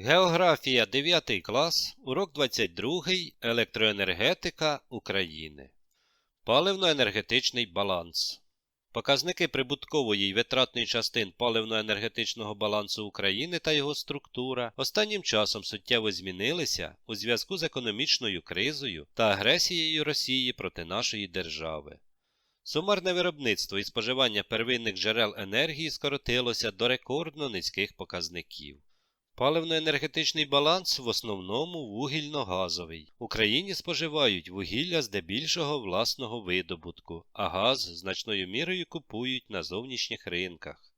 Географія 9 клас, урок 22, електроенергетика України. Паливно-енергетичний баланс. Показники прибуткової й витратної частин паливно-енергетичного балансу України та його структура останнім часом суттєво змінилися у зв'язку з економічною кризою та агресією Росії проти нашої держави. Сумарне виробництво і споживання первинних джерел енергії скоротилося до рекордно низьких показників. Паливно-енергетичний баланс в основному вугільно-газовий. Україні споживають вугілля здебільшого власного видобутку, а газ значною мірою купують на зовнішніх ринках.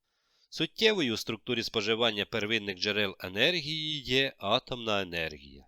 Суттєвою у структурі споживання первинних джерел енергії є атомна енергія.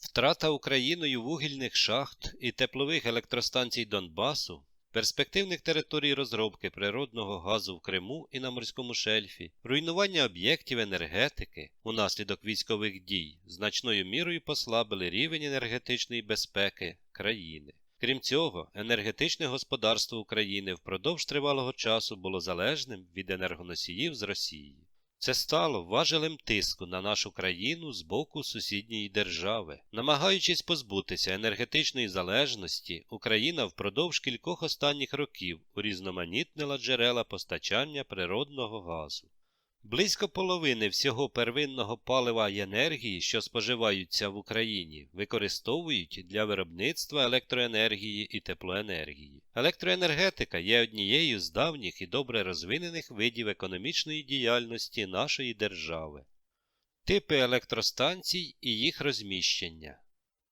Втрата Україною вугільних шахт і теплових електростанцій Донбасу перспективних територій розробки природного газу в Криму і на морському шельфі, руйнування об'єктів енергетики унаслідок військових дій значною мірою послабили рівень енергетичної безпеки країни. Крім цього, енергетичне господарство України впродовж тривалого часу було залежним від енергоносіїв з Росії. Це стало важелем тиску на нашу країну з боку сусідньої держави. Намагаючись позбутися енергетичної залежності, Україна впродовж кількох останніх років урізноманітнила джерела постачання природного газу. Близько половини всього первинного палива й енергії, що споживаються в Україні, використовують для виробництва електроенергії і теплоенергії. Електроенергетика є однією з давніх і добре розвинених видів економічної діяльності нашої держави. Типи електростанцій і їх розміщення.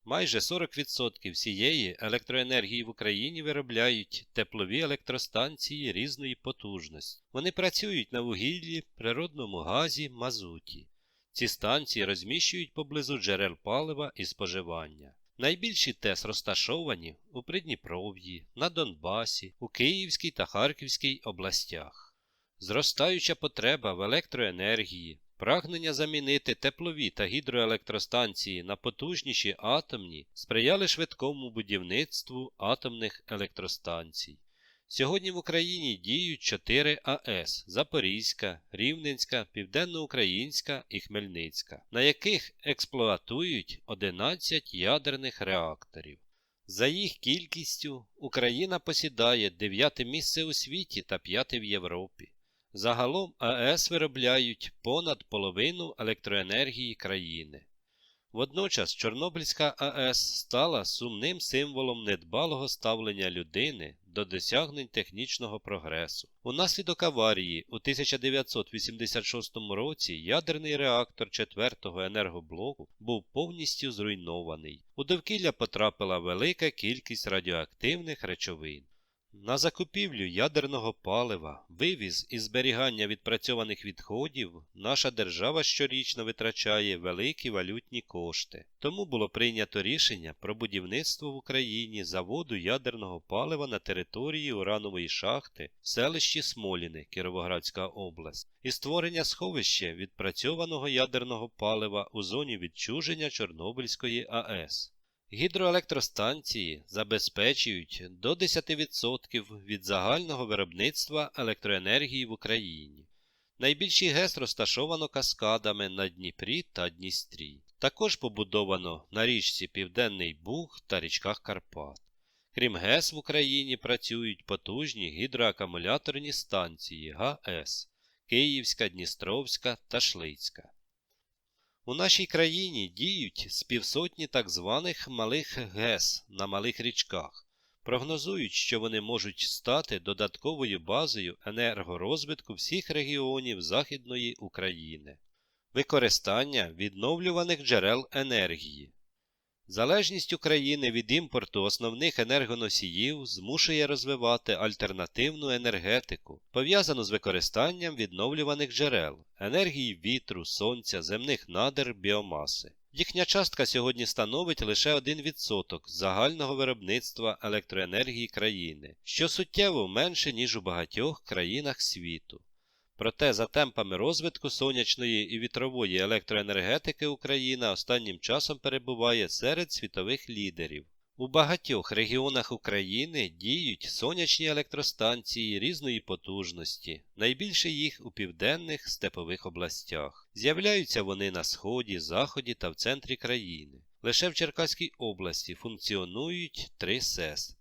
Майже 40% всієї електроенергії в Україні виробляють теплові електростанції різної потужності. Вони працюють на вугіллі, природному газі, мазуті. Ці станції розміщують поблизу джерел палива і споживання. Найбільші ТЕС розташовані у Придніпров'ї, на Донбасі, у Київській та Харківській областях. Зростаюча потреба в електроенергії, Прагнення замінити теплові та гідроелектростанції на потужніші атомні сприяли швидкому будівництву атомних електростанцій. Сьогодні в Україні діють 4 АЕС Запорізька, Рівненська, Південноукраїнська і Хмельницька, на яких експлуатують 11 ядерних реакторів. За їх кількістю Україна посідає 9 місце у світі та 5 в Європі. Загалом АЕС виробляють понад половину електроенергії країни. Водночас Чорнобильська АЕС стала сумним символом недбалого ставлення людини до досягнень технічного прогресу. Унаслідок аварії у 1986 році ядерний реактор 4-го енергоблоку був повністю зруйнований. У довкілля потрапила велика кількість радіоактивних речовин. На закупівлю ядерного палива, вивіз і зберігання відпрацьованих відходів наша держава щорічно витрачає великі валютні кошти. Тому було прийнято рішення про будівництво в Україні заводу ядерного палива на території уранової шахти в селищі Смоліни, Кіровоградська область, і створення сховища відпрацьованого ядерного палива у зоні відчуження Чорнобильської АЕС. Гідроелектростанції забезпечують до 10% від загального виробництва електроенергії в Україні. Найбільший ГЕС розташовано каскадами на Дніпрі та Дністрі. Також побудовано на річці Південний Буг та річках Карпат. Крім ГЕС в Україні працюють потужні гідроакумуляторні станції ГАЕС Київська, Дністровська та Шлицька. У нашій країні діють з півсотні так званих малих ГЕС на малих річках. Прогнозують, що вони можуть стати додатковою базою енергорозвитку всіх регіонів Західної України. Використання відновлюваних джерел енергії. Залежність України від імпорту основних енергоносіїв змушує розвивати альтернативну енергетику, пов'язану з використанням відновлюваних джерел, енергії вітру, сонця, земних надр, біомаси. Їхня частка сьогодні становить лише 1% загального виробництва електроенергії країни, що суттєво менше, ніж у багатьох країнах світу. Проте за темпами розвитку сонячної і вітрової електроенергетики Україна останнім часом перебуває серед світових лідерів. У багатьох регіонах України діють сонячні електростанції різної потужності, найбільше їх у південних степових областях. З'являються вони на сході, заході та в центрі країни. Лише в Черкаській області функціонують три СЕС.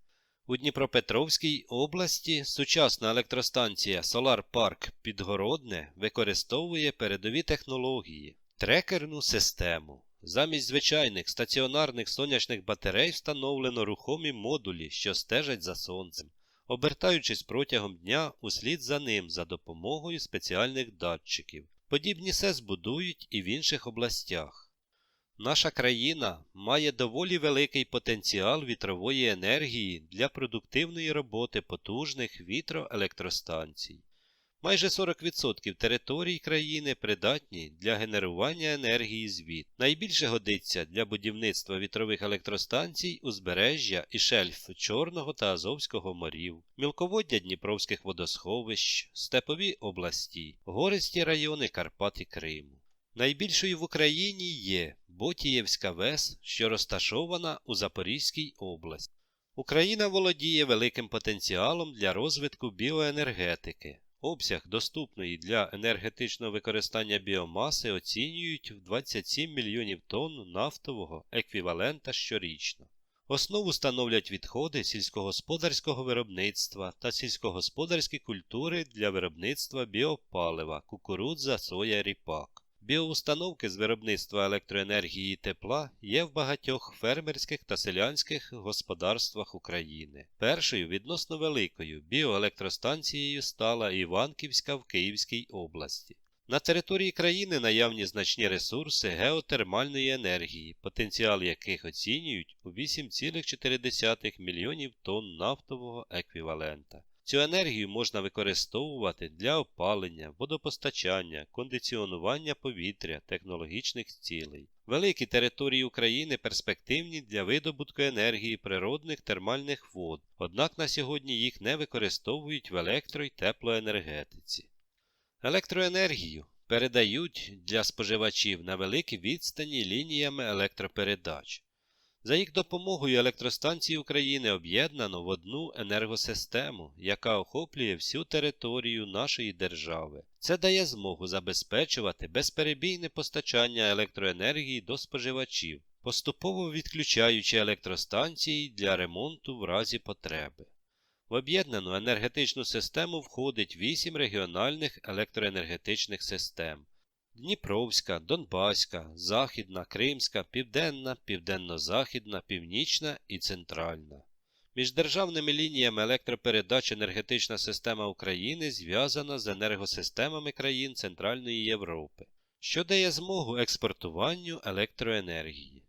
У Дніпропетровській області сучасна електростанція Солар Парк Підгородне використовує передові технології, трекерну систему. Замість звичайних стаціонарних сонячних батарей встановлено рухомі модулі, що стежать за сонцем, обертаючись протягом дня услід за ним за допомогою спеціальних датчиків. Подібні СЕС будують і в інших областях. Наша країна має доволі великий потенціал вітрової енергії для продуктивної роботи потужних вітроелектростанцій. Майже 40% територій країни придатні для генерування енергії з віт. Найбільше годиться для будівництва вітрових електростанцій узбережжя і шельф Чорного та Азовського морів, мілководдя Дніпровських водосховищ, степові області, гористі райони Карпат і Криму. Найбільшою в Україні є Ботієвська ВЕС, що розташована у Запорізькій області. Україна володіє великим потенціалом для розвитку біоенергетики. Обсяг доступної для енергетичного використання біомаси оцінюють в 27 мільйонів тонн нафтового еквівалента щорічно. Основу становлять відходи сільськогосподарського виробництва та сільськогосподарські культури для виробництва біопалива, кукурудза, соя, ріпак. Біоустановки з виробництва електроенергії і тепла є в багатьох фермерських та селянських господарствах України. Першою відносно великою біоелектростанцією стала Іванківська в Київській області. На території країни наявні значні ресурси геотермальної енергії, потенціал яких оцінюють у 8,4 мільйонів тонн нафтового еквівалента. Цю енергію можна використовувати для опалення, водопостачання, кондиціонування повітря, технологічних цілей. Великі території України перспективні для видобутку енергії природних термальних вод, однак на сьогодні їх не використовують в електро- й теплоенергетиці. Електроенергію передають для споживачів на великій відстані лініями електропередач. За їх допомогою електростанції України об'єднано в одну енергосистему, яка охоплює всю територію нашої держави. Це дає змогу забезпечувати безперебійне постачання електроенергії до споживачів, поступово відключаючи електростанції для ремонту в разі потреби. В об'єднану енергетичну систему входить 8 регіональних електроенергетичних систем. Дніпровська, Донбаська, Західна, Кримська, Південна, Південно-Західна, Північна і Центральна. Між державними лініями електропередач енергетична система України зв'язана з енергосистемами країн Центральної Європи, що дає змогу експортуванню електроенергії.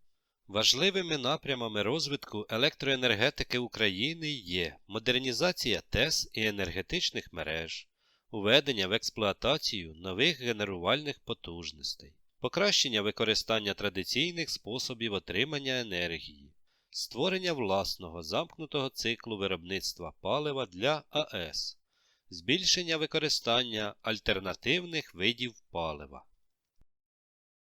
Важливими напрямами розвитку електроенергетики України є модернізація ТЕС і енергетичних мереж, Уведення в експлуатацію нових генерувальних потужностей, покращення використання традиційних способів отримання енергії, створення власного замкнутого циклу виробництва палива для АЕС, збільшення використання альтернативних видів палива.